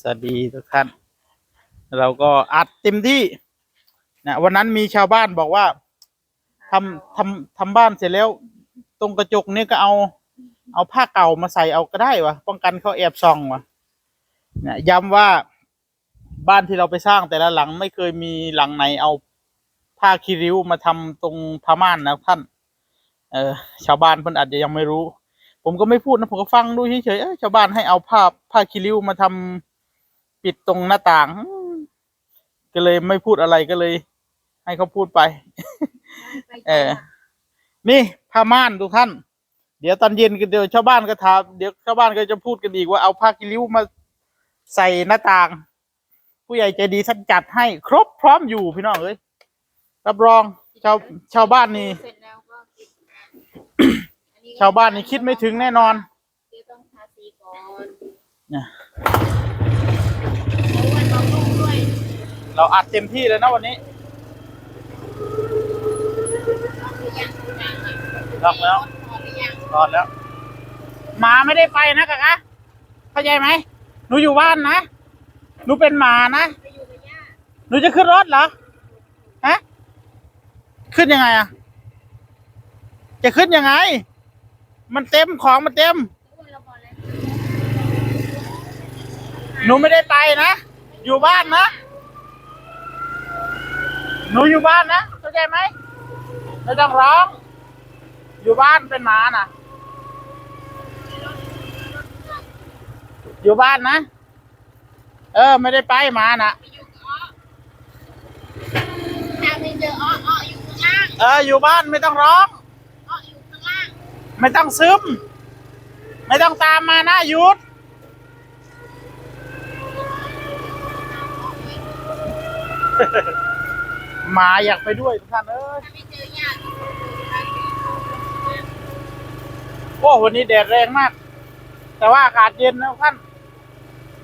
สวัสดีทุกท่าน เราก็อัดเต็มที่นะวันนั้นมีชาวบ้านบอกว่าทำทำทำบ้านเสร็จแล้ว ตรงกระจกนี่ก็เอา เอาผ้าเก่ามาใส่เอาก็ได้วะป้องกันเขาแอบส่องวะนะย้ำว่าบ้านที่เราไปสร้างแต่ละหลังไม่เคยมีหลังไหนเอาผ้าคีริ้วมาทำตรงผ้าม่านนะท่าน เออชาวบ้านเพิ่นอาจจะยังไม่รู้ ผมก็ไม่พูดนะ ผมก็ฟังดูเฉยๆเอ้ยชาวบ้านให้เอาผ้าผ้าคีริ้วมาทำปิดตรงหน้าต่างอืมก็เลยไม่พูดอะไรก็เลย ให้เขาพูดไป เออ นี่ผ้าม่านทุกท่าน เดี๋ยวตอนเย็นก็เดี๋ยวชาวบ้านก็ถามเดี๋ยวชาวบ้านก็จะพูดกันอีกว่าเอาผ้าคีริ้วมาใส่หน้าต่าง ผู้ใหญ่ใจดีท่านจัดให้ ครบพร้อมอยู่พี่น้องเอ้ยรับรองชาวชาวบ้านนี่เสร็จแล้วก็คิดอันนี้ก็ ชาวบ้านนี่คิดไม่ถึงแน่นอนเดี๋ยวต้องทาสีก่อนเนี่ยเพราะว่าต้องลงด้วยเราอัดเต็มที่เลยนะวันนี้ คือยังทุกอย่างอะล็อกแล้ว พอหรือยังรอดแล้วหมาไม่ได้ไปนะกะคะเข้าใจไหมหนูอยู่บ้านนะหนูเป็นหมานะไปอยู่กับย่าหนูจะขึ้นรถเหรอฮะขึ้นยังไงอะจะขึ้นยังไง มันเต็มของมันเต็มทุกคนเราพอแล้วหนูไม่ได้ไปนะ อยู่บ้านนะ หนูอยู่บ้านนะเข้าใจไหมไม่ต้องร้อง อยู่บ้านเป็นหมาน่ะ อยู่บ้านนะ เออ ไม่ได้ไปหมาน่ะไปอยู่กับอ้อถ้าไม่เจออ้ออ้ออยู่ข้างล่างเออ อยู่บ้านไม่ต้องร้อง อ้ออยู่ข้างล่าง ไม่ต้องซึม ไม่ต้องตามมานะยุดหมาอยากไปด้วยทุกท่านเอ้ยถ้าไม่เจอย่าโอ้วันนี้แดดแรงมาก แต่ว่าอากาศเย็นนะท่าน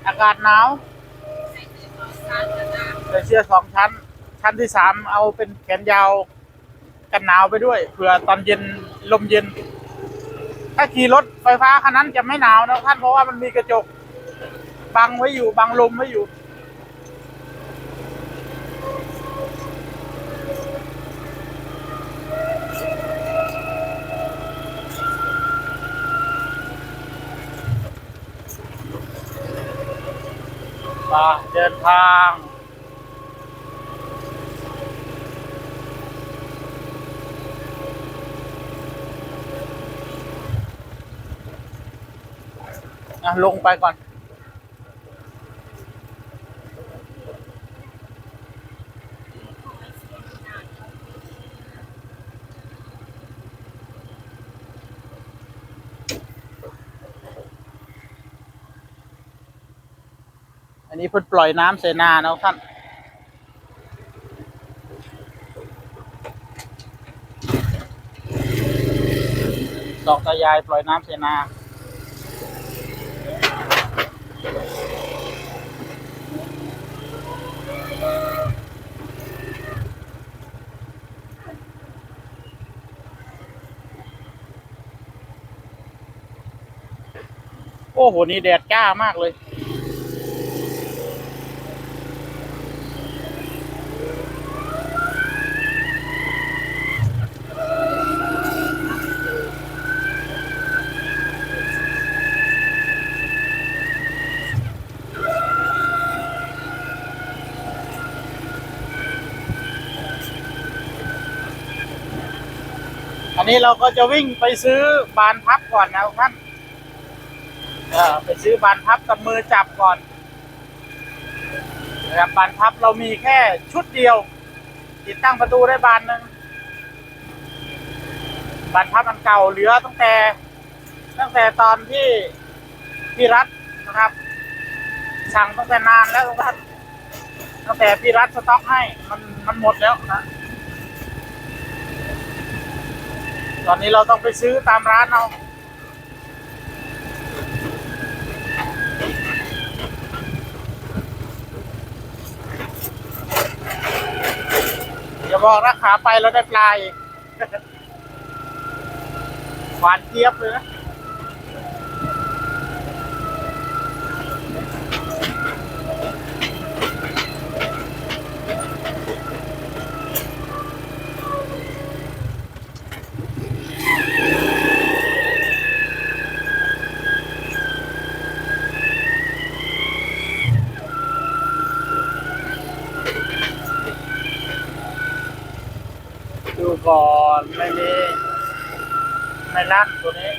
อากาศหนาวใส่เสื้อสองชั้น ชั้นที่สามเอาเป็นแขนยาว กันหนาวไปด้วยเผื่อตอนเย็นลมเย็น ถ้าขี่รถไฟฟ้าคันนั้นจะไม่หนาวนะท่านเพราะว่ามันมีกระจกบังไว้อยู่บังลมไว้อยู่มาเดินทาง อะลงไปก่อนอันนี้เพิ่นปล่อยน้ำเสนาเนาะท่านดอกตายายปล่อยน้ำเสนา โอ้โห นี่แดดจ้ามากเลย อันนี้เราก็จะวิ่งไปซื้อบานพับก่อนนะท่านเออไปซื้อบานพับกับมือจับก่อนนะครับบานพับเรามีแค่ชุดเดียว ติดตั้งประตูได้บานหนึ่งบานพับอันเก่าเหลือตั้งแต่ ตั้งแต่ตอนที่พี่รัฐนะครับ สั่งตั้งแต่นานแล้วท่านตั้งแต่พี่รัฐสต็อกให้มันมันหมดแล้วนะ ตอนนี้เราต้องไปซื้อตามร้านเอาอย่าบอกนะขาไปเราได้ปลาอีกหวานเจี๊ยบเลยนะ ก่อนไม่มีไม่ลั่นตัวนี้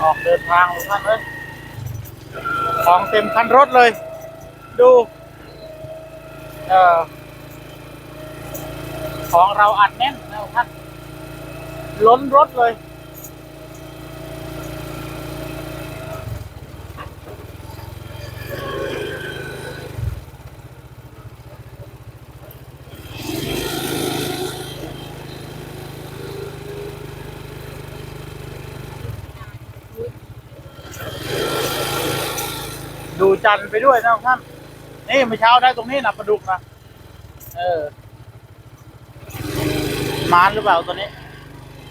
ออกเดินทางท่านเลยของเต็มคันรถเลย ดู เออของเราอัดแน่นนะทุกท่าน ล้นรถเลย ดูจันทร์ไปด้วยนะท่าน นี่เมื่อเช้าได้ตรงนี้นะปลาดุกนะ เออ มานหรือเปล่าตัวนี้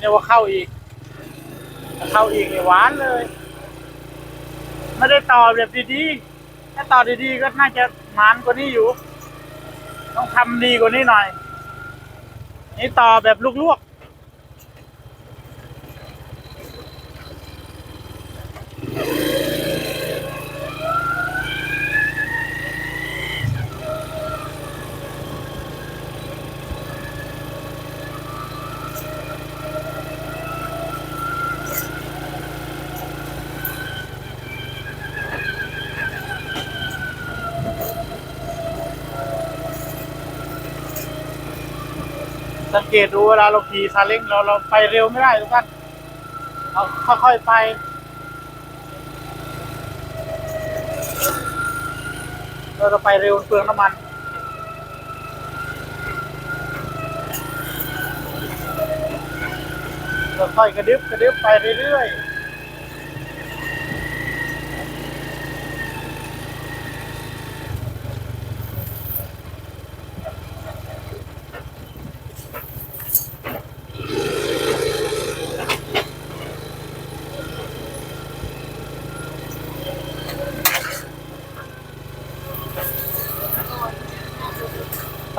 เนี่ยว่าเข้าอีก เข้าอีกเนี่ยหวานเลย ไม่ได้ต่อแบบดีๆ ถ้าต่อดีๆ ก็น่าจะหมานกว่านี้อยู่ ต้องทำดีกว่านี้หน่อย นี่ต่อแบบลวกๆ สังเกตดูเวลาเราขี่ซาเล้งเราเราไปเร็วไม่ได้ทุกท่านเราค่อยๆไปเราจะไปเร็วเปลืองน้ำมันเราค่อยกระดึบกระดึบไปเรื่อยๆ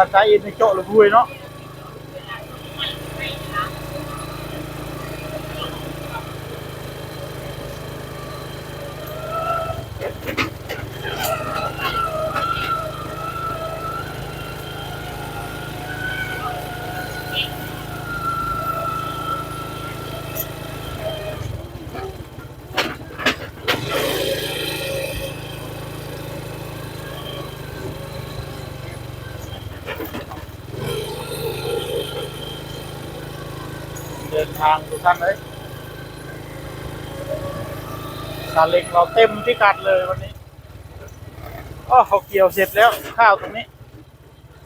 ปัจจัยอินในโจะหรือบุยเนาะ นทางทุกท่านเลยซาเล็งเราเต็มพิกัดเลยวันนี้ก็เขาเกี่ยวเสร็จแล้วข้าวตรงนี้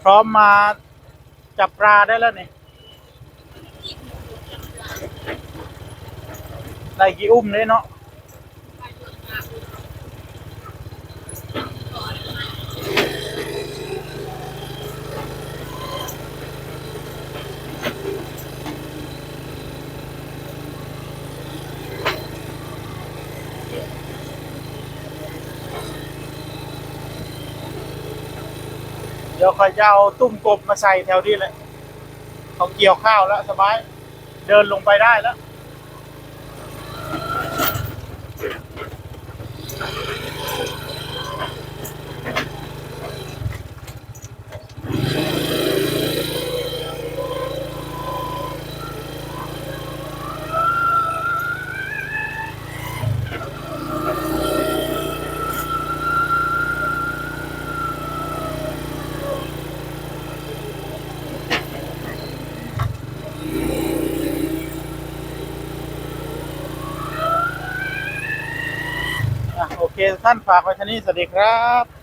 พร้อมมาจับปลาได้แล้วนี่ได้กี่อุ้มเลยเนาะ เดี๋ยวคอยจะเอาตุ้มกบมาใส่แถวนี้แหละเขาเกี่ยวข้าวแล้วสบาย เดินลงไปได้แล้ว เคท่านฝากไว้ท่านี้สวัสดีครับ